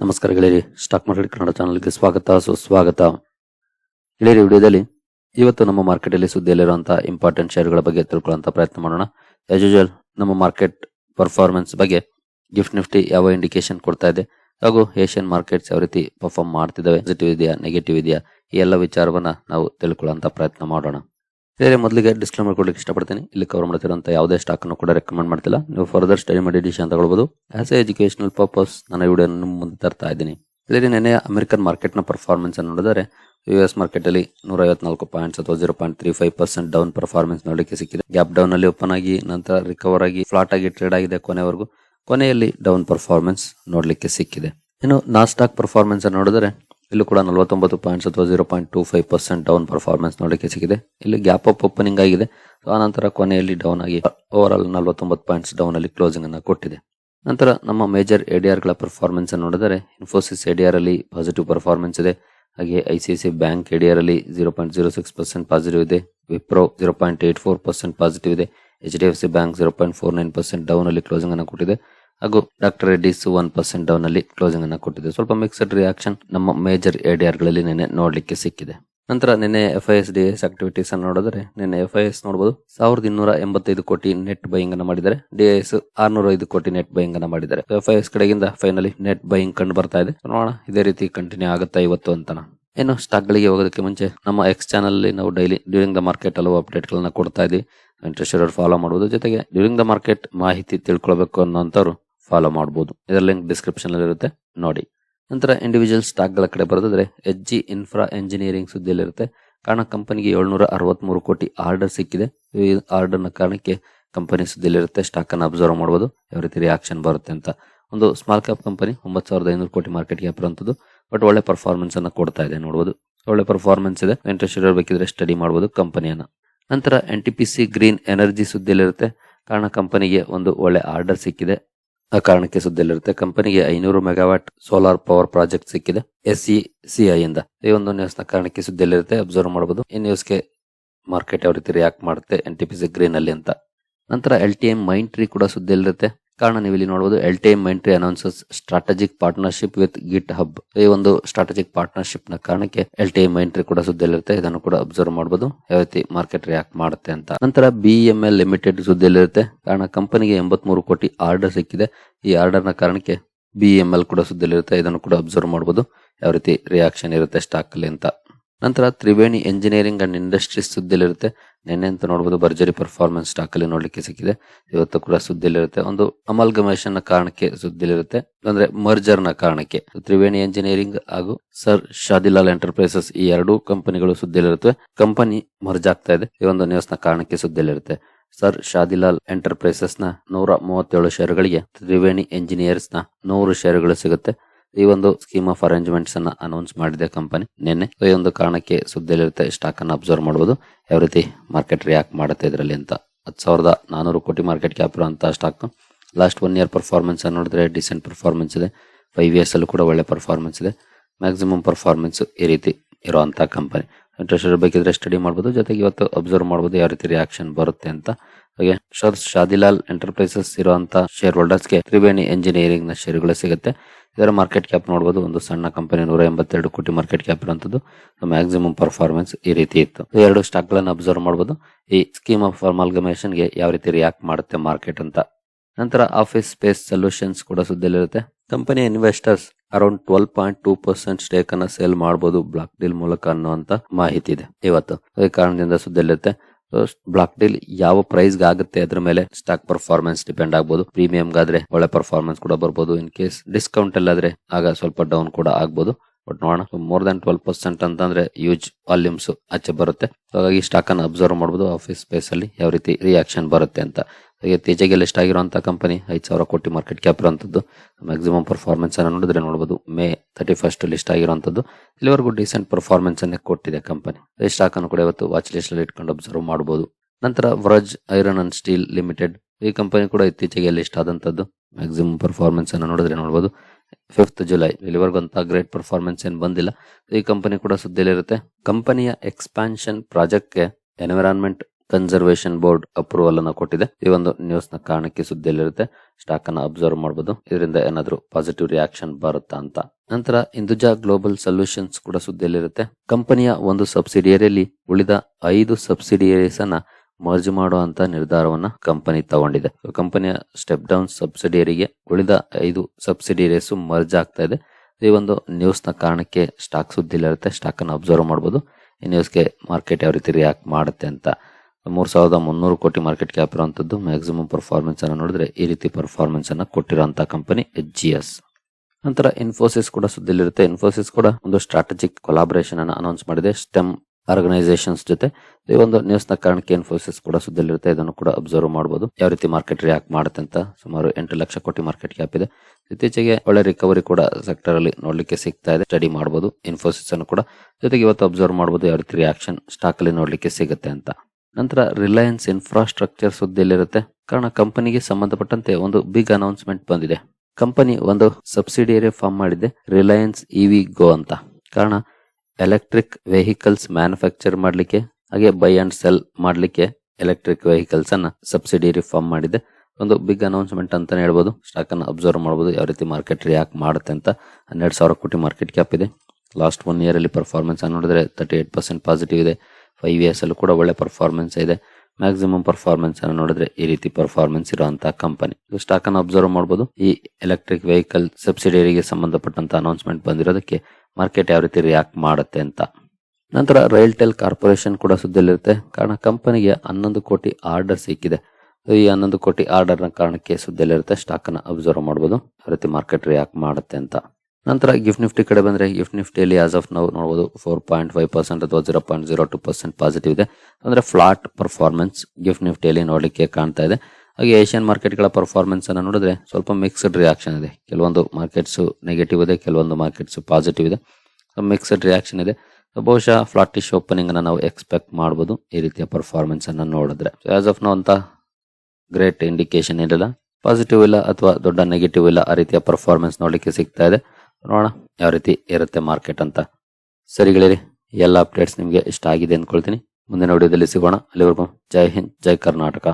ನಮಸ್ಕಾರ ಗೆಳೆಯರಿ, stock market Kannada ಚಾನಲ್ಗೆ ಸ್ವಾಗತ, ಸುಸ್ವಾಗತ. ಗೆಳೆಯರಿ, ವಿಡಿಯೋದಲ್ಲಿ ಇವತ್ತು ನಮ್ಮ ಮಾರ್ಕೆಟ್ ಅಲ್ಲಿ ಸುದ್ದಿಯಲ್ಲಿರುವಂತಹ ಇಂಪಾರ್ಟೆಂಟ್ ಶೇರ್ಗಳ ಬಗ್ಗೆ ತಿಳ್ಕೊಳ್ಳುವಂತ ಪ್ರಯತ್ನ ಮಾಡೋಣ. ಆಸ್ ಯೂಶುವಲ್ ನಮ್ಮ ಮಾರ್ಕೆಟ್ ಪರ್ಫಾರ್ಮೆನ್ಸ್ ಬಗ್ಗೆ ಗಿಫ್ಟ್ ನಿಫ್ಟಿ ಯಾವ ಇಂಡಿಕೇಶನ್ ಕೊಡ್ತಾ ಇದೆ, ಹಾಗೂ ಏಷ್ಯನ್ ಮಾರ್ಕೆಟ್ಸ್ ಯಾವ ರೀತಿ ಪರ್ಫಾರ್ಮ್ ಮಾಡ್ತಿದ್ದಾವೆ ಪಾಸಿಟಿವ್ ಇದೆಯಾ ನೆಗೆಟಿವ್ ಇದೆಯಾ, ಈ ಎಲ್ಲ ವಿಚಾರವನ್ನ ನಾವು ತಿಳ್ಕೊಳ್ಳುವಂತ ಪ್ರಯತ್ನ ಮಾಡೋಣ. ಬೇರೆ ಮೊದಲಿಗೆ ಡಿಸ್ಕ್ಲೇಮರ್ ಕೊಡ್ಲಿಕ್ಕೆ ಇಷ್ಟಪಡ್ತೀನಿ. ಇಲ್ಲಿ ಕವರ್ ಮಾಡ್ತಿರೋಂಥ ಯಾವುದೇ ಸ್ಟಾಕ್ ಅನ್ನು ಕೂಡ ರೆಕಮೆಂಡ್ ಮಾಡ್ತಿಲ್ಲ. ನೀವು ಫರ್ದರ್ ಸ್ಟಡಿ ಮಾಡಿ ಡಿಸಿಷನ್ ತಗೊಳ್ಬಹುದು ಆಸ್ ಎ ಎಜುಕೇಶನಲ್ ಪರ್ಪಸ್ ನಾನು ವಿಡಿಯೋ ನಿಮ್ಮ ಮುಂದೆ ತರ್ತಾ ಇದ್ದೀನಿ. ಇಲ್ಲಿ ನೆನೆ ಅಮೆರಿಕನ್ ಮಾರ್ಕೆಟ್ನ ಪರ್ಫಾರ್ಮೆನ್ಸ್ ಅನ್ನು ನೋಡಿದರೆ ಯು ಎಸ್ ಮಾರ್ಕೆಟ್ ಅಲ್ಲಿ ನೂರ ಐವತ್ನಾಲ್ಕು ಪಾಯಿಂಟ್ಸ್ ಅಥವಾ zero point three five percent down performance ನೋಡಲಿಕ್ಕೆ ಸಿಕ್ಕಿದೆ. ಗ್ಯಾಪ್ ಡೌನ್ ಅಲ್ಲಿ ಓಪನ್ ಆಗಿ, ನಂತರ ರಿಕವರ್ ಆಗಿ ಫ್ಲಾಟ್ ಆಗಿ ಟ್ರೇಡ್ ಆಗಿದೆ ಕೊನೆವರೆಗೂ. ಕೊನೆಯಲ್ಲಿ ಡೌನ್ ಪರ್ಫಾರ್ಮೆನ್ಸ್ ನೋಡಲಿಕ್ಕೆ ಸಿಕ್ಕಿದೆ. ಇನ್ನು ನಾಸ್ಟಾಕ್ ಪರ್ಫಾರ್ಮೆನ್ಸ್ ಅನ್ನು ನೋಡಿದರೆ ಇಲ್ಲೂ ಕೂಡ ನಲವತ್ತೊಂಬತ್ತು ಪಾಯಿಂಟ್ಸ್ ಅಥವಾ zero point two five percent down performance ನೋಡಲಿಕ್ಕೆ ಸಿಕ್ಕಿದೆ. ಇಲ್ಲಿ ಗ್ಯಾಪ್ ಅಪ್ ಓಪನಿಂಗ್ ಆಗಿದೆ. ಆ ನಂತರ ಕೊನೆಯಲ್ಲಿ ಡೌನ್ ಆಗಿ ಓವರ್ ಆಲ್ ನಲವತ್ತೊಂಬತ್ತು ಪಾಯಿಂಟ್ಸ್ ಡೌನ್ ಅಲ್ಲಿ ಕ್ಲೋಸಿಂಗ್ ಅನ್ನು ಕೊಟ್ಟಿದೆ. ನಂತರ ನಮ್ಮ ಮೇಜರ್ ಎಡಿಆರ್ಗಳ ಪರ್ಫಾರ್ಮೆನ್ಸ್ ನೋಡಿದರೆ ಇನ್ಫೋಸಿಸ್ ಎಡಿಆರ್ ಅಲ್ಲಿ ಪಾಸಿಟಿವ್ ಪರ್ಫಾರ್ಮೆನ್ಸ್ ಇದೆ. ಹಾಗೆ I C C bank ADR ಅಲ್ಲಿ zero point zero six percent positive ಇದೆ. Wipro zero point eight four percent positive ಇದೆ. H D F C bank zero point four nine percent down ಅಲ್ಲಿ closing ಅನ್ನು ಕೊಟ್ಟಿದೆ. ಹಾಗೂ doctor Reddy's one percent down ಅಲ್ಲಿ closing ಅನ್ನು ಕೊಟ್ಟಿದೆ. ಸ್ವಲ್ಪ ಮಿಕ್ಸ್ಡ್ ರಿಯಾಕ್ಷನ್ ನಮ್ಮ ಮೇಜರ್ ಎಡಿಆರ್ಗಳಲ್ಲಿ ನಿನ್ನೆ ನೋಡ್ಲಿಕ್ಕೆ ಸಿಕ್ಕಿದೆ. ನಂತರ ನಿನ್ನೆ F I S D S activities ಅನ್ನು ನೋಡಿದ್ರೆ ನಿನ್ನೆ ಎಫ್ ಐ ಎಸ್ ನೋಡಬಹುದು ಸಾವಿರದ ಇನ್ನೂರ ಎಂಬತ್ತೈದು ಕೋಟಿ ನೆಟ್ ಬೈಯಿಂಗ್ ಅನ್ನು ಮಾಡಿದ್ದಾರೆ. ಡಿ ಎಸ್ ಆರ್ನೂರ ಐದು ಕೋಟಿ ನೆಟ್ ಬೈಯಿಂಗ್ ಅನ್ನು ಮಾಡಿದ್ದಾರೆ. ಎಫ್ ಐ ಎಸ್ ಕಡೆಗಿಂದ ಫೈನಲಿ ನೆಟ್ ಬೈಯಿಂಗ್ ಕಂಡು ಬರ್ತಾ ಇದೆ. ನೋಡೋಣ, ಇದೇ ರೀತಿ ಕಂಟಿನ್ಯೂ ಆಗುತ್ತಾ ಇವತ್ತು ಅಂತನ ಇನ್ನು ಸ್ಟಾಕ್ ಗಳಿಗೆ ಹೋಗೋದಕ್ಕೆ ಮುಂಚೆ ನಮ್ಮ ಎಕ್ಸ್ ಚಾನಲ್ ಅಲ್ಲಿ ನಾವು ಡೈಲಿ ಡ್ಯೂರಿಂಗ್ ದ ಮಾರ್ಕೆಟ್ ಹಲವು ಅಪ್ಡೇಟ್ ಗಳನ್ನ ಕೊಡ್ತಾ ಇದ್ದೀವಿ ಇಂಟ್ರೆಸ್ಟ್ ಫಾಲೋ ಮಾಡಬಹುದು ಜೊತೆಗೆ ಡ್ಯೂರಿಂಗ್ ದ ಮಾರ್ಕೆಟ್ ಮಾಹಿತಿ ತಿಳ್ಕೊಳ್ಬೇಕು ಅನ್ನೋಂಥವ್ರು ಫಾಲೋ ಮಾಡಬಹುದು ಇದರ ಲಿಂಕ್ ಡಿಸ್ಕ್ರಿಪ್ಷನ್ ಇರುತ್ತೆ. ನೋಡಿ. ನಂತರ ಇಂಡಿವಿಜುವಲ್ ಸ್ಟಾಕ್ಗಳ ಕಡೆ ಬರೆದಿದ್ರೆ ಎಚ್ ಜಿ ಇನ್ಫ್ರಾ ಎಂಜಿನಿಯರಿಂಗ್ ಸುದ್ದಿಯಲ್ಲಿರುತ್ತೆ ಕಾರಣ ಕಂಪನಿಗೆ ಏಳ್ನೂರ ಅರವತ್ಮೂರು ಕೋಟಿ ಆರ್ಡರ್ ಸಿಕ್ಕಿದೆ. ಈ ಆರ್ಡರ್ನ ಕಾರಣಕ್ಕೆ ಕಂಪನಿ ಸುದ್ದಿಯಲ್ಲಿರುತ್ತೆ ಸ್ಟಾಕ್ ಅನ್ನು ಅಬ್ಸರ್ವ್ ಮಾಡಬಹುದು ಯಾವ ರೀತಿ ರಿಯಾಕ್ಷನ್ ಬರುತ್ತೆ ಅಂತ. ಒಂದು ಸ್ಮಾಲ್ ಕ್ಯಾಪ್ ಕಂಪನಿ ಒಂಬತ್ತು ಸಾವಿರದ ಐನೂರು ಕೋಟಿ ಮಾರ್ಕೆಟ್ ಕ್ಯಾಪ್ ಇರುವಂತದ್ದು. ಬಟ್ ಒಳ್ಳೆ ಪರ್ಫಾರ್ಮೆನ್ಸ್ ಅನ್ನು ಕೊಡ್ತಾ ಇದೆ. ನೋಡ್ಬೋದು. ಒಳ್ಳೆ ಪರ್ಫಾರ್ಮೆನ್ಸ್ ಇದೆ. ಇಂಟ್ರೆಸ್ಟ್ ಬೇಕಿದ್ರೆ ಸ್ಟಡಿ ಮಾಡಬಹುದು ಕಂಪನಿಯನ್ನ ನಂತರ N T P C green energy ಸುದ್ದಿಯಲ್ಲಿರುತ್ತೆ ಕಾರಣ ಕಂಪನಿಗೆ ಒಂದು ಒಳ್ಳೆ ಆರ್ಡರ್ ಸಿಕ್ಕಿದೆ. ಆ ಕಾರಣಕ್ಕೆ ಸುದ್ದಿಯಲ್ಲಿರುತ್ತೆ. ಕಂಪನಿಗೆ ಐನೂರು ಮೆಗಾವಾಟ್ ಸೋಲಾರ್ ಪವರ್ ಪ್ರಾಜೆಕ್ಟ್ ಸಿಕ್ಕಿದೆ ಎಸ್ ಸಿ ಐ ಇಂದ ಈ ಒಂದು ನ್ಯೂಸ್ನ ಕಾರಣಕ್ಕೆ ಸುದ್ದಿಯಲ್ಲಿರುತ್ತೆ. ಅಬ್ಸರ್ವ್ ಮಾಡಬಹುದು ಈ ನ್ಯೂಸ್ಗೆ ಮಾರ್ಕೆಟ್ ಯಾವ ರೀತಿ ರಿಯಾಕ್ಟ್ ಮಾಡುತ್ತೆ, N T P C green ಅಲ್ಲಿ ಅಂತ. ನಂತರ L T M Mindtree ಕೂಡ ಸುದ್ದಿಯಲ್ಲಿರುತ್ತೆ. ಕಾರಣ ನೀವು ಇಲ್ಲಿ ನೋಡಬಹುದು L T M entry tree announces strategic partnership with GitHub ಈ ಒಂದು ಸ್ಟ್ರಾಟಜಿಕ್ ಪಾರ್ಟ್ನರ್ಶಿಪ್ನ ಕಾರಣಕ್ಕೆ L T M entry tree ಕೂಡ ಸುದ್ದಿಯಲ್ಲಿರುತ್ತೆ. ಇದನ್ನು ಕೂಡ ಅಬ್ಸರ್ವ್ ಮಾಡಬಹುದು ಯಾವ ರೀತಿ ಮಾರ್ಕೆಟ್ ರಿಯಾಕ್ಟ್ ಮಾಡುತ್ತೆ ಅಂತ. ನಂತರ ಬಿ ಎಂ ಎಲ್ ಲಿಮಿಟೆಡ್ ಸುದ್ದಿಯಲ್ಲಿರುತ್ತೆ. ಕಾರಣ ಕಂಪನಿಗೆ ಎಂಬತ್ಮೂರು ಕೋಟಿ ಆರ್ಡರ್ ಸಿಕ್ಕಿದೆ. ಈ ಆರ್ಡರ್ನ ಕಾರಣಕ್ಕೆ ಬಿ ಎಂ ಎಲ್ ಕೂಡ ಸುದ್ದಿಯಲ್ಲಿರುತ್ತೆ. ಇದನ್ನು ಕೂಡ ಅಬ್ಸರ್ವ್ ಮಾಡಬಹುದು ಯಾವ ರೀತಿ ರಿಯಾಕ್ಷನ್ ಇರುತ್ತೆ ಸ್ಟಾಕ್ ಅಲ್ಲಿ ಅಂತ. ನಂತರ ತ್ರಿವೇಣಿ ಎಂಜಿನಿಯರಿಂಗ್ ಅಂಡ್ ಇಂಡಸ್ಟ್ರೀಸ್ ಸುದ್ದಿಯಲ್ಲಿರುತ್ತೆ. ನಿನ್ನೆ ಅಂತ ನೋಡಬಹುದು ಭರ್ಜರಿ ಪರ್ಫಾರ್ಮೆನ್ಸ್ ಸ್ಟಾಕ್ ಅಲ್ಲಿ ನೋಡ್ಲಿಕ್ಕೆ ಸಿಕ್ಕಿದೆ. ಇವತ್ತು ಕೂಡ ಸುದ್ದಿಯಲ್ಲಿರುತ್ತೆ. ಒಂದು ಅಮಲ್ಗಮೇಷನ್ನ ಕಾರಣಕ್ಕೆ ಸುದ್ದಿಲಿರುತ್ತೆ ಅಂದ್ರೆ ಮರ್ಜರ್ನ ಕಾರಣಕ್ಕೆ. ತ್ರಿವೇಣಿ ಎಂಜಿನಿಯರಿಂಗ್ ಹಾಗೂ ಸರ್ ಶಾದಿಲಾಲ್ ಎಂಟರ್ಪ್ರೈಸಸ್ ಈ ಎರಡೂ ಕಂಪನಿಗಳು ಸುದ್ದಿಯಲ್ಲಿರುತ್ತವೆ. ಕಂಪನಿ ಮರ್ಜ್ ಆಗ್ತಾ ಇದೆ. ಈ ಒಂದು ನ್ಯೂಸ್ನ ಕಾರಣಕ್ಕೆ ಸುದ್ದಿಲಿರುತ್ತೆ ಸರ್ ಶಾದಿಲಾಲ್ ಎಂಟರ್ಪ್ರೈಸಸ್ನ ನೂರ ಮೂವತ್ತೇಳು ಶೇರುಗಳಿಗೆ ತ್ರಿವೇಣಿ ಎಂಜಿನಿಯರ್ಸ್ನ ನೂರು ಶೇರುಗಳು ಸಿಗುತ್ತೆ. ಈ ಒಂದು ಸ್ಕೀಮ್ ಆಫ್ ಅರೇಂಜ್ಮೆಂಟ್ಸ್ ಅನ್ನ ಅನೌನ್ಸ್ ಮಾಡಿದೆ ಕಂಪನಿ ನಿನ್ನೆ. ಈ ಒಂದು ಕಾರಣಕ್ಕೆ ಸುದ್ದಿಯಲ್ಲಿರುತ್ತೆ ಸ್ಟಾಕ್ ಅನ್ನ ಅಬ್ಸರ್ವ್ ಮಾಡಬಹುದು ಯಾವ ರೀತಿ ಮಾರ್ಕೆಟ್ ರಿಯಾಕ್ಟ್ ಮಾಡುತ್ತೆ ಇದರಲ್ಲಿ ಅಂತ. ಹತ್ತು ಸಾವಿರದ ನಾನೂರು ಕೋಟಿ ಮಾರ್ಕೆಟ್ ಕ್ಯಾಪ್ ಇರುವಂತಹ stock last one year performance ಅನ್ನು ನೋಡಿದ್ರೆ ಡಿಸೆಂಟ್ ಪರ್ಫಾರ್ಮೆನ್ಸ್ ಇದೆ. ಫೈವ್ ಇಯರ್ಸ್ ಅಲ್ಲೂ ಕೂಡ ಒಳ್ಳೆ ಪರ್ಫಾರ್ಮೆನ್ಸ್ ಇದೆ. ಮ್ಯಾಕ್ಸಿಮಮ್ ಪರ್ಫಾರ್ಮೆನ್ಸ್ ಈ ರೀತಿ ಇರುವಂತಹ ಕಂಪನಿ ಇಂಟ್ರೆಸ್ಟ್ ಬೇಕಿದ್ರೆ ಸ್ಟಡಿ ಮಾಡಬಹುದು ಜೊತೆಗೆ ಇವತ್ತು ಅಬ್ಸರ್ವ್ ಮಾಡಬಹುದು ಯಾವ ರೀತಿ ರಿಯಾಕ್ಷನ್ ಬರುತ್ತೆ ಅಂತ. ಹಾಗೆ ಶಾದಿಲಾಲ್ ಎಂಟರ್ಪ್ರೈಸಸ್ ಇರುವಂತಹ ಶೇರ್ ಹೋಲ್ಡರ್ಸ್ಗೆ ತ್ರಿವೇಣಿ ಎಂಜಿನಿಯರಿಂಗ್ನ ಶೇರುಗಳು ಸಿಗುತ್ತೆ. ಇದರ ಮಾರ್ಕೆಟ್ ಕ್ಯಾಪ್ ನೋಡಬಹುದು ಒಂದು ಸಣ್ಣ ಕಂಪನಿ ನೂರ ಎಂಬತ್ತೆರಡು ಕೋಟಿ ಮಾರ್ಕೆಟ್ ಕ್ಯಾಪ್ ಇರುವಂತದ್ದು. ಮ್ಯಾಕ್ಸಿಮಮ್ ಪರ್ಫಾರ್ಮೆನ್ಸ್ ಈ ರೀತಿ ಇತ್ತು. ಎರಡು ಸ್ಟಾಕ್ಗಳನ್ನು ಅಬ್ಸರ್ವ್ ಮಾಡಬಹುದು ಈ ಸ್ಕೀಮ್ ಆಫ್ ಅಮಾಲ್ಗಮೇಷನ್ಗೆ ಯಾವ ರೀತಿ ರಿಯಾಕ್ಟ್ ಮಾಡುತ್ತೆ ಮಾರ್ಕೆಟ್ ಅಂತ. ನಂತರ ಆಫೀಸ್ ಸ್ಪೇಸ್ ಸೊಲ್ಯೂಷನ್ಸ್ ಕೂಡ ಸುದ್ದಿಯಲ್ಲಿರುತ್ತೆ. ಕಂಪನಿಯ investors around twelve point two percent stake ಅನ್ನ ಸೇಲ್ ಮಾಡಬಹುದು ಬ್ಲಾಕ್ ಡೀಲ್ ಮೂಲಕ ಅನ್ನುವಂತ ಮಾಹಿತಿ ಇದೆ ಇವತ್ತು. ಈ ಕಾರಣದಿಂದ ಸುದ್ದಿಯಲ್ಲಿರುತ್ತೆ ಬ್ಲಾಕ್ ಡೀಲ್ ಯಾವ ಪ್ರೈಸ್ ಆಗುತ್ತೆ ಅದ್ರ ಮೇಲೆ ಸ್ಟಾಕ್ ಪರ್ಫಾರ್ಮೆನ್ಸ್ ಡಿಪೆಂಡ್ ಆಗಬಹುದು ಪ್ರೀಮಿಯಂ ಗಾದ್ರೆ ಒಳ್ಳೆ ಪರ್ಫಾರ್ಮೆನ್ಸ್ ಕೂಡ ಬರ್ಬೋದು. ಇನ್ ಕೇಸ್ ಡಿಸ್ಕೌಂಟ್ ಅಲ್ಲಾದ್ರೆ ಆಗ ಸ್ವಲ್ಪ ಡೌನ್ ಕೂಡ ಆಗ್ಬೋದು. ಬಟ್ ನೋಡೋಣ. ಮೋರ್ ದನ್ ಟ್ವೆಲ್ ಪರ್ಸೆಂಟ್ ಅಂತಂದ್ರೆ ಯೂಜ್ ವಾಲ್ಯೂಮ್ಸ್ ಆಚೆ ಬರುತ್ತೆ. ಹಾಗಾಗಿ ಸ್ಟಾಕ್ ಅನ್ನು ಅಬ್ಸರ್ವ್ ಮಾಡಬಹುದು ಆಫೀಸ್ ಸ್ಪೇಸ್ ಅಲ್ಲಿ ಯಾವ ರೀತಿ ರಿಯಾಕ್ಷನ್ ಬರುತ್ತೆ ಅಂತ. ತೇಜಗೆ ಲಿಸ್ಟ್ ಆಗಿರುವಂತಹ ಕಂಪನಿ ಐದು ಸಾವಿರ ಕೋಟಿ ಮಾರ್ಕೆಟ್ ಕ್ಯಾಪ್ ಇರುವಂತದ್ದು ಮ್ಯಾಕ್ಸಿಮಮ್ ಪರ್ಫಾರ್ಮೆನ್ಸ್ ಅನ್ನು ನೋಡಿದ್ರೆ ನೋಡಬಹುದು ಮೇ ತರ್ಟಿ ಫಸ್ಟ್ ಲಿಸ್ಟ್ ಆಗಿರುವಂತದ್ದು ಇಲ್ಲಿವರೆಗೂ ಡಿಸೆಂಟ್ ಪರ್ಫಾರ್ಮೆನ್ಸ್ ಅನ್ನೇ ಕೊಟ್ಟಿದೆ ಕಂಪನಿ ಸ್ಟಾಕ್ ಅನ್ನು ಕೂಡ ಇವತ್ತು ವಾಚ್ ಲಿಸ್ಟ್ ಅಲ್ಲಿ ಇಟ್ಕೊಂಡು ಅಬ್ಸರ್ವ್ ಮಾಡಬಹುದು ನಂತರ Vraj iron and steel limited ಈ ಕಂಪನಿ ಕೂಡ ಇತ್ತೀಚೆಗೆ ಲಿಸ್ಟ್ ಆದಂತದ್ದು ಮ್ಯಾಕ್ಸಿಮಮ್ ಪರ್ಫಾರ್ಮೆನ್ಸ್ ಅನ್ನು ನೋಡಿದ್ರೆ ನೋಡಬಹುದು ಫಿಫ್ತ್ ಜುಲೈ ಇಲ್ಲಿವರೆಗೂ ಅಂತ ಗ್ರೇಟ್ ಪರ್ಫಾರ್ಮೆನ್ಸ್ ಏನು ಬಂದಿಲ್ಲ. ಈ ಕಂಪನಿ ಕೂಡ ಸುದ್ದಿಯಲ್ಲಿರುತ್ತೆ. ಕಂಪನಿಯ ಎಕ್ಸ್ಪ್ಯಾನ್ಷನ್ ಪ್ರಾಜೆಕ್ಟ್ಗೆ ಎನ್ವಿರಾನ್ಮೆಂಟ್ ಕನ್ಸರ್ವೇಷನ್ ಬೋರ್ಡ್ ಅಪ್ರೂವಲ್ ಅನ್ನು ಕೊಟ್ಟಿದೆ. ಈ ಒಂದು ನ್ಯೂಸ್ನ ಕಾರಣಕ್ಕೆ ಸುದ್ದಿಯಲ್ಲಿರುತ್ತೆ. ಸ್ಟಾಕ್ ಅನ್ನ ಅಬ್ಸರ್ವ್ ಮಾಡಬಹುದು ಇದರಿಂದ ಏನಾದರೂ ಪಾಸಿಟಿವ್ ರಿಯಾಕ್ಷನ್ ಬರುತ್ತಾ ಅಂತ. ನಂತರ ಹಿಂದುಜಾ ಗ್ಲೋಬಲ್ ಸೊಲ್ಯೂಷನ್ಸ್ ಕೂಡ ಸುದ್ದಿಯಲ್ಲಿರುತ್ತೆ. ಕಂಪನಿಯ ಒಂದು ಸಬ್ಸಿಡಿಯರಿಯಲ್ಲಿ ಉಳಿದ ಐದು ಸಬ್ಸಿಡಿಯರೀಸ್ ಅನ್ನ ಮರ್ಜ್ ಮಾಡುವಂತ ನಿರ್ಧಾರವನ್ನ ಕಂಪನಿ ತಗೊಂಡಿದೆ. ಕಂಪನಿಯ ಸ್ಟೆಪ್ ಡೌನ್ ಸಬ್ಸಿಡಿಯರಿಗೆ ಉಳಿದ ಐದು ಸಬ್ಸಿಡಿಯರೀಸ್ ಮರ್ಜ್ ಆಗ್ತಾ ಇದೆ. ಈ ಒಂದು ನ್ಯೂಸ್ನ ಕಾರಣಕ್ಕೆ ಸ್ಟಾಕ್ ಸುದ್ದಿಲಿರುತ್ತೆ ಸ್ಟಾಕ್ ಅನ್ನು ಅಬ್ಸರ್ವ್ ಮಾಡಬಹುದು ಈ ನ್ಯೂಸ್ಗೆ ಮಾರ್ಕೆಟ್ ಯಾವ ರೀತಿ ರಿಯಾಕ್ಟ್ ಮಾಡುತ್ತೆ ಅಂತ. ಮೂರ್ ಸಾವಿರದ ಮುನ್ನೂರು ಕೋಟಿ ಮಾರ್ಕೆಟ್ ಕ್ಯಾಪ್ ಇರುವಂತದ್ದು ಮ್ಯಾಕ್ಸಿಮಮ್ ಪರ್ಫಾರ್ಮೆನ್ಸ್ ಅನ್ನು ನೋಡಿದ್ರೆ ಈ ರೀತಿ ಪರ್ಫಾರ್ಮೆನ್ಸ್ ಅನ್ನ ಕೊಟ್ಟಿರುವಂತಹ ಕಂಪನಿ ಜಿ ಎಸ್ ನಂತರ ಇನ್ಫೋಸಿಸ್ ಕೂಡ ಸುದ್ದಿಲಿರುತ್ತೆ. ಇನ್ಫೋಸಿಸ್ ಕೂಡ ಒಂದು ಸ್ಟ್ರಾಟಜಿಕ್ ಕೊಲಾಬರೇಷನ್ ಅನ್ನು ಅನೌನ್ಸ್ ಮಾಡಿದೆ. ಸ್ಟೆಮ್ ಆರ್ಗನೈಸೇಷನ್ಸ್ ಜೊತೆ. ಈ ಒಂದು ನ್ಯೂಸ್ನ ಕಾರಣಕ್ಕೆ ಇನ್ಫೋಸಿಸ್ ಕೂಡ ಸುದ್ದಿಯಲ್ಲಿರುತ್ತೆ. ಇದನ್ನು ಕೂಡ ಅಬ್ಸರ್ವ್ ಮಾಡಬಹುದು ಯಾವ ರೀತಿ ಮಾರ್ಕೆಟ್ ರಿಯಾಕ್ಟ್ ಮಾಡುತ್ತೆ ಅಂತ ಸುಮಾರು ಎಂಟು ಲಕ್ಷ ಕೋಟಿ ಮಾರ್ಕೆಟ್ ಕ್ಯಾಪ್ ಇದೆ. ಇತ್ತೀಚೆಗೆ ಒಳ್ಳೆ ರಿಕವರಿ ಕೂಡ ಸೆಕ್ಟರ್ ಅಲ್ಲಿ ನೋಡ್ಲಿಕ್ಕೆ ಸಿಗ್ತಾ ಇದೆ. ಸ್ಟಡಿ ಮಾಡಬಹುದು ಇನ್ಫೋಸಿಸ್ ಅನ್ನು ಕೂಡ ಜೊತೆಗೆ ಇವತ್ತು ಅಬ್ಸರ್ವ್ ಮಾಡಬಹುದು ಯಾವ ರೀತಿ ರಿಯಾಕ್ಷನ್ ಸ್ಟಾಕ್ ಅಲ್ಲಿ ನೋಡ್ಲಿಕ್ಕೆ ಸಿಗುತ್ತೆ ಅಂತ. ನಂತರ ರಿಲಯನ್ಸ್ ಇನ್ಫ್ರಾಸ್ಟ್ರಕ್ಚರ್ ಸುದ್ದಿಯಲ್ಲಿರುತ್ತೆ. ಕಾರಣ ಕಂಪನಿಗೆ ಸಂಬಂಧಪಟ್ಟಂತೆ ಒಂದು ಬಿಗ್ ಅನೌನ್ಸ್ಮೆಂಟ್ ಬಂದಿದೆ. ಕಂಪನಿ ಒಂದು ಸಬ್ಸಿಡಿಯರಿ ಫಾರ್ಮ್ ಮಾಡಿದೆ. ರಿಲಯನ್ಸ್ ಇವಿ ಗೋ ಅಂತ. ಕಾರಣ ಎಲೆಕ್ಟ್ರಿಕ್ ವೆಹಿಕಲ್ಸ್ ಮ್ಯಾನುಫ್ಯಾಕ್ಚರ್ ಮಾಡಲಿಕ್ಕೆ, ಹಾಗೆ ಬೈ ಅಂಡ್ ಸೆಲ್ ಮಾಡಲಿಕ್ಕೆ ಎಲೆಕ್ಟ್ರಿಕ್ ವೆಹಿಕಲ್ಸ್ ಅನ್ನ ಸಬ್ಸಿಡಿ ರಿಫಾರ್ಮ್ ಮಾಡಿದೆ. ಒಂದು ಬಿಗ್ ಅನೌನ್ಸ್ಮೆಂಟ್ ಅಂತಾನೆ ಹೇಳ್ಬೋದು. ಸ್ಟಾಕ್ ಅನ್ನು ಅಬ್ಸರ್ವ್ ಮಾಡಬಹುದು ಯಾವ ರೀತಿ ಮಾರ್ಕೆಟ್ ರಿಯಾಕ್ಟ್ ಮಾಡುತ್ತೆ ಅಂತ. ಹನ್ನೆರಡು ಸಾವಿರ ಕೋಟಿ ಮಾರ್ಕೆಟ್ ಕ್ಯಾಪ್ ಇದೆ. ಲಾಸ್ಟ್ ಒನ್ ಇಯರ್ ಅಲ್ಲಿ ಪರ್ಫಾರ್ಮೆನ್ಸ್ ನೋಡಿದ್ರೆ ತರ್ಟಿ ಏಟ್ ಪರ್ಸೆಂಟ್ ಪಾಸಿಟಿವ್ ಇದೆ. ಫೈವ್ ಇಯರ್ಸ್ ಅಲ್ಲೂ ಕೂಡ ಒಳ್ಳೆ ಪರ್ಫಾರ್ಮೆನ್ಸ್ ಇದೆ. ಮ್ಯಾಕ್ಸಿಮಮ್ ಪರ್ಫಾರ್ಮೆನ್ಸ್ ಅನ್ನು ನೋಡಿದ್ರೆ ಈ ರೀತಿ ಪರ್ಫಾರ್ಮೆನ್ಸ್ ಇರುವಂತಹ ಕಂಪನಿ ಸ್ಟಾಕ್ ಅನ್ನು ಅಬ್ಸರ್ವ್ ಮಾಡಬಹುದು ಈ ಎಲೆಕ್ಟ್ರಿಕ್ ವೆಹಿಕಲ್ ಸಬ್ಸಿಡಿಯರಿಗೆ ಸಂಬಂಧಪಟ್ಟಂತ ಅನೌನ್ಸ್ಮೆಂಟ್ ಬಂದಿರೋದಕ್ಕೆ ಮಾರ್ಕೆಟ್ ಯಾವ ರೀತಿ ರಿಯಾಕ್ಟ್ ಮಾಡುತ್ತೆ ಅಂತ. ನಂತರ ರೈಲ್ಟೆಲ್ ಕಾರ್ಪೊರೇಷನ್ ಕೂಡ ಸುದ್ದಿಯಲ್ಲಿರುತ್ತೆ. ಕಾರಣ ಕಂಪನಿಗೆ ಹನ್ನೊಂದು ಕೋಟಿ ಆರ್ಡರ್ ಸಿಕ್ಕಿದೆ. ಈ ಹನ್ನೊಂದು ಕೋಟಿ ಆರ್ಡರ್ನ ಕಾರಣಕ್ಕೆ ಸುದ್ದಿಯಲ್ಲಿರುತ್ತೆ. ಸ್ಟಾಕ್ ಅನ್ನು ಅಬ್ಸರ್ವ್ ಮಾಡಬಹುದು ಯಾವ ರೀತಿ ಮಾರ್ಕೆಟ್ ರಿಯಾಕ್ಟ್ ಮಾಡುತ್ತೆ ಅಂತ. ನಂತರ ಗಿಫ್ಟ್ ನಿಫ್ಟಿ ಕಡೆ ಬಂದರೆ ಗಿಫ್ಟ್ ನಿಫ್ಟಿಯಲ್ಲಿ ಆಸ್ ಆಫ್ ನಾವು ನೋಡ್ಬೋದು ಫೋರ್ ಪಾಯಿಂಟ್ ಫೈವ್ ಪರ್ಸೆಂಟ್ ಅಥವಾ zero point zero two percent positive ಇದೆ. ಅಂದರೆ ಫ್ಲಾಟ್ ಪರ್ಫಾರ್ಮೆನ್ಸ್ ಗಿಫ್ಟ್ ನಿಫ್ಟಿಯಲ್ಲಿ ನೋಡಲಿಕ್ಕೆ ಕಾಣ್ತಾ ಇದೆ. ಹಾಗೆ ಏಷ್ಯನ್ ಮಾರ್ಕೆಟ್ಗಳ ಪರ್ಫಾರ್ಮೆನ್ಸನ್ನು ನೋಡಿದ್ರೆ ಸ್ವಲ್ಪ ಮಿಕ್ಸ್ಡ್ ರಿಯಾಕ್ಷನ್ ಇದೆ. ಕೆಲವೊಂದು ಮಾರ್ಕೆಟ್ಸು ನೆಗೆಟಿವ್ ಇದೆ, ಕೆಲವೊಂದು ಮಾರ್ಕೆಟ್ಸು ಪಾಸಿಟಿವ್ ಇದೆ. ಮಿಕ್ಸ್ಡ್ ರಿಯಾಕ್ಷನ್ ಇದೆ. ಬಹುಶಃ ಫ್ಲಾಟಿಶ್ ಓಪನಿಂಗ್ ಅನ್ನು ನಾವು ಎಕ್ಸ್ಪೆಕ್ಟ್ ಮಾಡ್ಬೋದು ಈ ರೀತಿಯ ಪರ್ಫಾರ್ಮೆನ್ಸ್ ಅನ್ನು ನೋಡಿದ್ರೆ. ಆಸ್ ಆಫ್ ನೋ ಅಂತ ಗ್ರೇಟ್ ಇಂಡಿಕೇಶನ್ ಇರಲಿಲ್ಲ ಪಾಸಿಟಿವ್ ಇಲ್ಲ ಅಥವಾ ದೊಡ್ಡ ನೆಗೆಟಿವ್ ಇಲ್ಲ ಆ ರೀತಿಯ ಪರ್ಫಾರ್ಮೆನ್ಸ್ ನೋಡಲಿಕ್ಕೆ ಸಿಗ್ತಾ ಇದೆ. ನೋಡೋಣ. ಯಾವ ರೀತಿ ಇರುತ್ತೆ ಮಾರ್ಕೆಟ್ ಅಂತ. ಸರಿಗಳಿರಿ ಎಲ್ಲ ಅಪ್ಡೇಟ್ಸ್ ನಿಮಗೆ ಇಷ್ಟ ಆಗಿದೆ ಅಂದ್ಕೊಳ್ತೀನಿ. ಮುಂದಿನ ವಿಡಿಯೋದಲ್ಲಿ ಸಿಗೋಣ. ಅಲ್ಲಿವರೆಗೂ ಜೈ ಹಿಂದ್, ಜೈ ಕರ್ನಾಟಕ.